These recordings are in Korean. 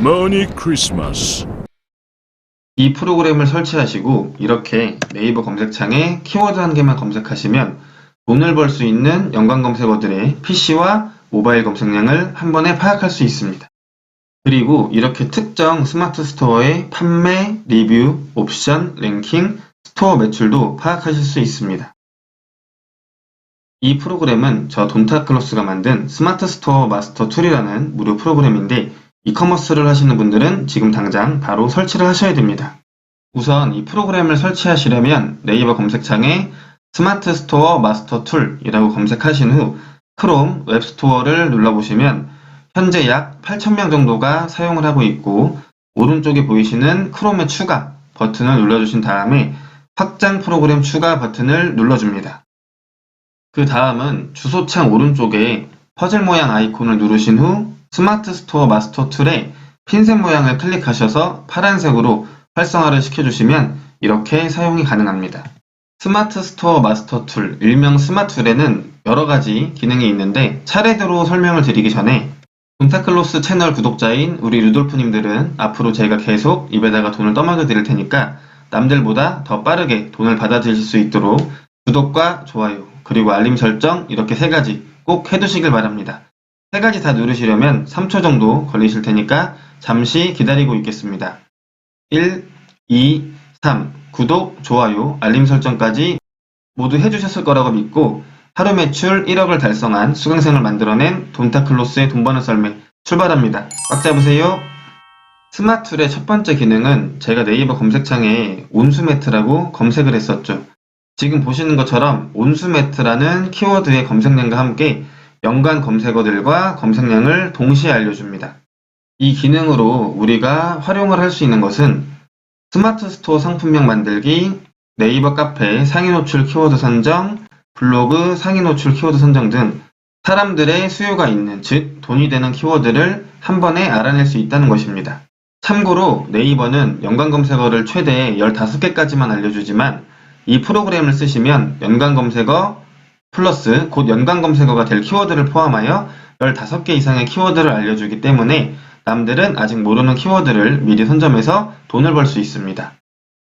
머니 크리스마스 이 프로그램을 설치하시고 이렇게 네이버 검색창에 키워드 한 개만 검색하시면 돈을 벌 수 있는 연관 검색어들의 PC와 모바일 검색량을 한 번에 파악할 수 있습니다. 그리고 이렇게 특정 스마트 스토어의 판매, 리뷰, 옵션, 랭킹, 스토어 매출도 파악하실 수 있습니다. 이 프로그램은 저 돈타클로스가 만든 스마트 스토어 마스터 툴이라는 무료 프로그램인데 이커머스를 하시는 분들은 지금 당장 바로 설치를 하셔야 됩니다. 우선 이 프로그램을 설치하시려면 네이버 검색창에 스마트 스토어 마스터 툴이라고 검색하신 후 크롬 웹스토어를 눌러보시면 현재 약 8,000명 정도가 사용을 하고 있고 오른쪽에 보이시는 크롬의 추가 버튼을 눌러주신 다음에 확장 프로그램 추가 버튼을 눌러줍니다. 그 다음은 주소창 오른쪽에 퍼즐 모양 아이콘을 누르신 후 스마트 스토어 마스터 툴에 핀셋 모양을 클릭하셔서 파란색으로 활성화를 시켜주시면 이렇게 사용이 가능합니다. 스마트 스토어 마스터 툴, 일명 스마툴에는 여러 가지 기능이 있는데 차례대로 설명을 드리기 전에 돈타클로스 채널 구독자인 우리 루돌프님들은 앞으로 제가 계속 입에다가 돈을 떠먹여 드릴 테니까 남들보다 더 빠르게 돈을 받아들일 수 있도록 구독과 좋아요, 그리고 알림 설정 이렇게 세 가지 꼭 해두시길 바랍니다. 세 가지 다 누르시려면 3초 정도 걸리실 테니까 잠시 기다리고 있겠습니다. 1, 2, 3. 구독, 좋아요, 알림 설정까지 모두 해주셨을 거라고 믿고 하루 매출 1억을 달성한 수강생을 만들어낸 돈타클로스의 돈 버는 썰매 출발합니다. 꽉 잡으세요. 스마툴의 첫 번째 기능은 제가 네이버 검색창에 온수매트라고 검색을 했었죠. 지금 보시는 것처럼 온수매트라는 키워드의 검색량과 함께 연관 검색어들과 검색량을 동시에 알려줍니다. 이 기능으로 우리가 활용을 할 수 있는 것은 스마트 스토어 상품명 만들기, 네이버 카페 상위 노출 키워드 선정, 블로그 상위 노출 키워드 선정 등 사람들의 수요가 있는, 즉 돈이 되는 키워드를 한 번에 알아낼 수 있다는 것입니다. 참고로 네이버는 연관 검색어를 최대 15개까지만 알려주지만 이 프로그램을 쓰시면 연관 검색어 플러스 곧 연관 검색어가 될 키워드를 포함하여 15개 이상의 키워드를 알려주기 때문에 남들은 아직 모르는 키워드를 미리 선점해서 돈을 벌 수 있습니다.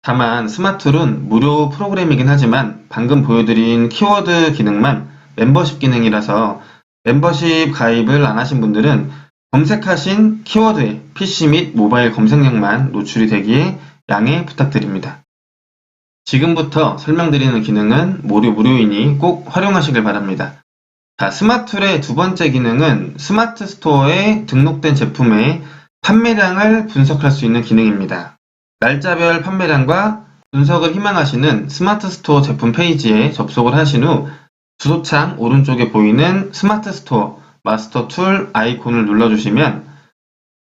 다만 스마툴은 무료 프로그램이긴 하지만 방금 보여드린 키워드 기능만 멤버십 기능이라서 멤버십 가입을 안 하신 분들은 검색하신 키워드의 PC 및 모바일 검색량만 노출이 되기에 양해 부탁드립니다. 지금부터 설명드리는 기능은 모두 무료이니 꼭 활용하시길 바랍니다. 자, 스마툴의 두 번째 기능은 스마트 스토어에 등록된 제품의 판매량을 분석할 수 있는 기능입니다. 날짜별 판매량과 분석을 희망하시는 스마트 스토어 제품 페이지에 접속을 하신 후 주소창 오른쪽에 보이는 스마트 스토어 마스터 툴 아이콘을 눌러주시면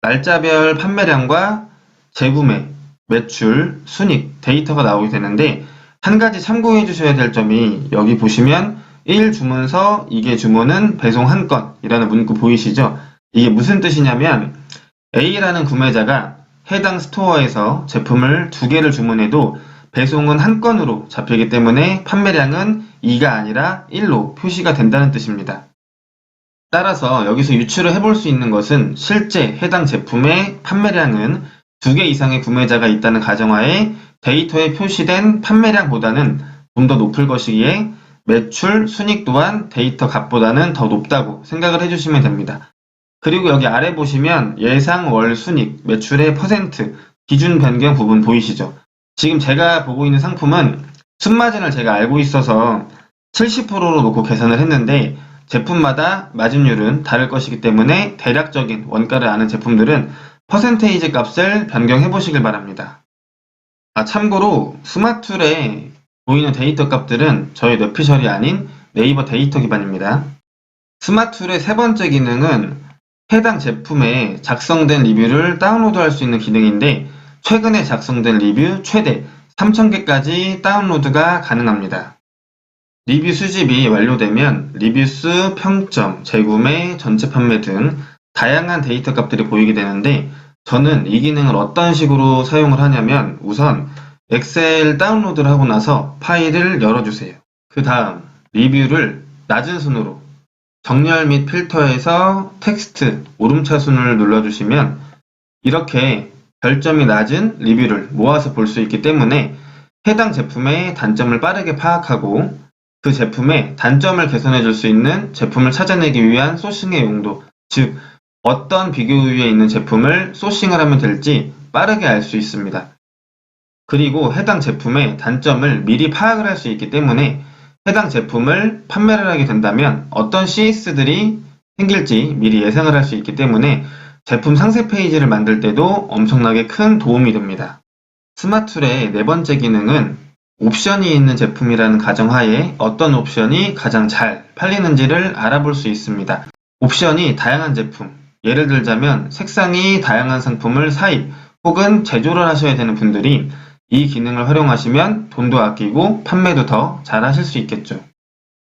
날짜별 판매량과 재구매, 매출, 순익, 데이터가 나오게 되는데 한 가지 참고해 주셔야 될 점이 여기 보시면 1 주문서, 이게 주문은 배송 한 건이라는 문구 보이시죠? 이게 무슨 뜻이냐면 A라는 구매자가 해당 스토어에서 제품을 두 개를 주문해도 배송은 한 건으로 잡히기 때문에 판매량은 2가 아니라 1로 표시가 된다는 뜻입니다. 따라서 여기서 유추를 해볼 수 있는 것은 실제 해당 제품의 판매량은 두 개 이상의 구매자가 있다는 가정하에 데이터에 표시된 판매량보다는 좀 더 높을 것이기에 매출, 순익 또한 데이터 값보다는 더 높다고 생각을 해주시면 됩니다. 그리고 여기 아래 보시면 예상 월 순익, 매출의 퍼센트, 기준 변경 부분 보이시죠? 지금 제가 보고 있는 상품은 순마진을 제가 알고 있어서 70%로 놓고 계산을 했는데 제품마다 마진율은 다를 것이기 때문에 대략적인 원가를 아는 제품들은 퍼센테이지 값을 변경해 보시길 바랍니다. 아, 참고로 스마툴에 보이는 데이터 값들은 저희 뇌피셜이 아닌 네이버 데이터 기반입니다. 스마툴의 세 번째 기능은 해당 제품에 작성된 리뷰를 다운로드할 수 있는 기능인데 최근에 작성된 리뷰 최대 3,000개까지 다운로드가 가능합니다. 리뷰 수집이 완료되면 리뷰수, 평점, 재구매, 전체 판매 등 다양한 데이터 값들이 보이게 되는데 저는 이 기능을 어떤 식으로 사용을 하냐면 우선 엑셀 다운로드를 하고 나서 파일을 열어주세요. 그 다음 리뷰를 낮은 순으로 정렬 및 필터에서 텍스트 오름차순을 눌러주시면 이렇게 별점이 낮은 리뷰를 모아서 볼 수 있기 때문에 해당 제품의 단점을 빠르게 파악하고 그 제품의 단점을 개선해 줄 수 있는 제품을 찾아내기 위한 소싱의 용도, 즉 어떤 비교 우위에 있는 제품을 소싱을 하면 될지 빠르게 알 수 있습니다. 그리고 해당 제품의 단점을 미리 파악을 할 수 있기 때문에 해당 제품을 판매를 하게 된다면 어떤 CS들이 생길지 미리 예상을 할 수 있기 때문에 제품 상세 페이지를 만들 때도 엄청나게 큰 도움이 됩니다. 스마툴의 네 번째 기능은 옵션이 있는 제품이라는 가정하에 어떤 옵션이 가장 잘 팔리는지를 알아볼 수 있습니다. 옵션이 다양한 제품, 예를 들자면 색상이 다양한 상품을 사입 혹은 제조를 하셔야 되는 분들이 이 기능을 활용하시면 돈도 아끼고 판매도 더 잘 하실 수 있겠죠.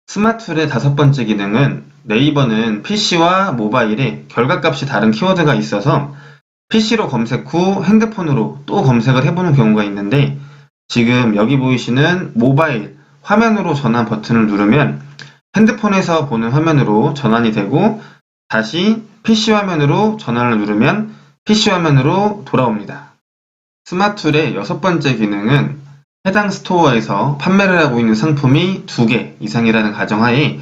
스마툴의 다섯 번째 기능은 네이버는 PC와 모바일에 결과값이 다른 키워드가 있어서 PC로 검색 후 핸드폰으로 또 검색을 해보는 경우가 있는데 지금 여기 보이시는 모바일 화면으로 전환 버튼을 누르면 핸드폰에서 보는 화면으로 전환이 되고 다시 PC 화면으로 전환을 누르면 PC 화면으로 돌아옵니다. 스마툴의 여섯 번째 기능은 해당 스토어에서 판매를 하고 있는 상품이 두 개 이상이라는 가정하에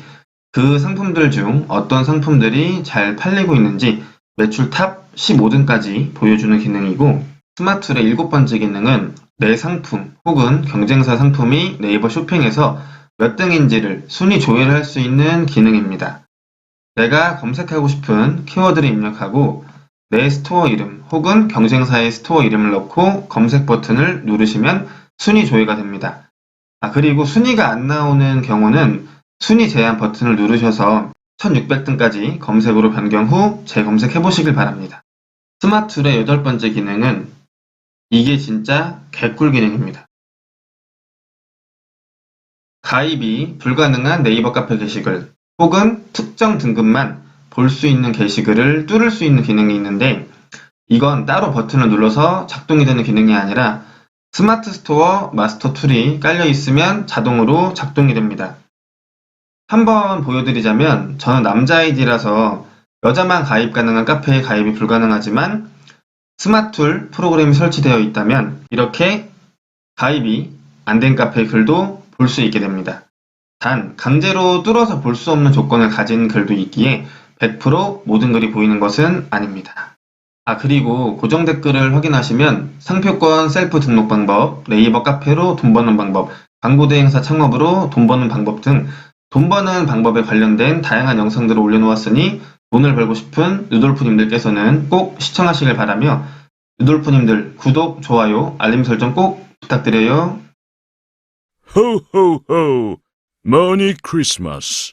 그 상품들 중 어떤 상품들이 잘 팔리고 있는지 매출 탑 15등까지 보여주는 기능이고 스마툴의 일곱 번째 기능은 내 상품 혹은 경쟁사 상품이 네이버 쇼핑에서 몇 등인지를 순위 조회를 할 수 있는 기능입니다. 내가 검색하고 싶은 키워드를 입력하고 내 스토어 이름 혹은 경쟁사의 스토어 이름을 넣고 검색 버튼을 누르시면 순위 조회가 됩니다. 아, 그리고 순위가 안 나오는 경우는 순위 제한 버튼을 누르셔서 1600등까지 검색으로 변경 후 재검색해 보시길 바랍니다. 스마툴의 여덟 번째 기능은 이게 진짜 개꿀 기능입니다. 가입이 불가능한 네이버 카페 게시글 혹은 특정 등급만 볼 수 있는 게시글을 뚫을 수 있는 기능이 있는데 이건 따로 버튼을 눌러서 작동이 되는 기능이 아니라 스마트 스토어 마스터 툴이 깔려 있으면 자동으로 작동이 됩니다. 한번 보여드리자면 저는 남자 아이디라서 여자만 가입 가능한 카페에 가입이 불가능하지만 스마툴 프로그램이 설치되어 있다면 이렇게 가입이 안 된 카페 글도 볼 수 있게 됩니다. 단 강제로 뚫어서 볼 수 없는 조건을 가진 글도 있기에 100% 모든 글이 보이는 것은 아닙니다. 아 그리고 고정 댓글을 확인하시면 상표권 셀프 등록 방법, 네이버 카페로 돈 버는 방법, 광고 대행사 창업으로 돈 버는 방법 등 돈 버는 방법에 관련된 다양한 영상들을 올려놓았으니 돈을 벌고 싶은 누돌프님들께서는 꼭 시청하시길 바라며 누돌프님들 구독, 좋아요, 알림 설정 꼭 부탁드려요. Ho! Merry Christmas!